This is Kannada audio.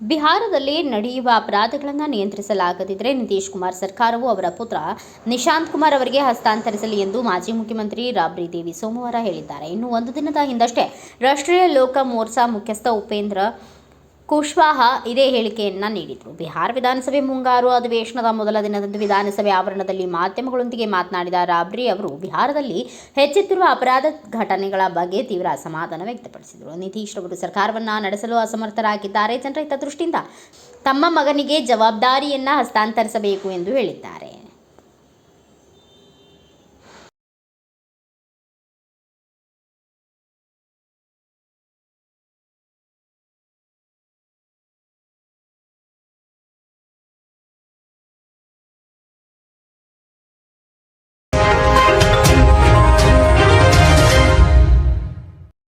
ಬಿಹಾರದಲ್ಲಿ ನಡೆಯುವ ಅಪರಾಧಗಳನ್ನು ನಿಯಂತ್ರಿಸಲಾಗದಿದ್ದರೆ ನಿತೀಶ್ ಕುಮಾರ್ ಸರ್ಕಾರವು ಅವರ ಪುತ್ರ ನಿಶಾಂತ್ ಕುಮಾರ್ ಅವರಿಗೆ ಹಸ್ತಾಂತರಿಸಲಿ ಎಂದು ಮಾಜಿ ಮುಖ್ಯಮಂತ್ರಿ ರಾಬ್ರಿ ದೇವಿ ಸೋಮವಾರ ಹೇಳಿದ್ದಾರೆ. ಇನ್ನು ಒಂದು ದಿನದ ಹಿಂದಷ್ಟೇ ರಾಷ್ಟ್ರೀಯ ಲೋಕ ಮೋರ್ಚಾ ಮುಖ್ಯಸ್ಥ ಉಪೇಂದ್ರ ಕುಶ್ವಾಹ ಇದೇ ಹೇಳಿಕೆಯನ್ನು ನೀಡಿದರು. ಬಿಹಾರ್ ವಿಧಾನಸಭೆ ಮುಂಗಾರು ಅಧಿವೇಶನದ ಮೊದಲ ದಿನದಂದು ವಿಧಾನಸಭೆ ಆವರಣದಲ್ಲಿ ಮಾಧ್ಯಮಗಳೊಂದಿಗೆ ಮಾತನಾಡಿದ ರಾಬ್ರಿ ಅವರು, ಬಿಹಾರದಲ್ಲಿ ಹೆಚ್ಚುತ್ತಿರುವ ಅಪರಾಧ ಘಟನೆಗಳ ಬಗ್ಗೆ ತೀವ್ರ ಅಸಮಾಧಾನ ವ್ಯಕ್ತಪಡಿಸಿದರು. ನಿತೀಶ್ ರವರು ಸರ್ಕಾರವನ್ನು ನಡೆಸಲು ಅಸಮರ್ಥರಾಗಿದ್ದಾರೆ. ಜನರ ಹಿತದೃಷ್ಟಿಯಿಂದ ತಮ್ಮ ಮಗನಿಗೆ ಜವಾಬ್ದಾರಿಯನ್ನು ಹಸ್ತಾಂತರಿಸಬೇಕು ಎಂದು ಹೇಳಿದ್ದಾರೆ.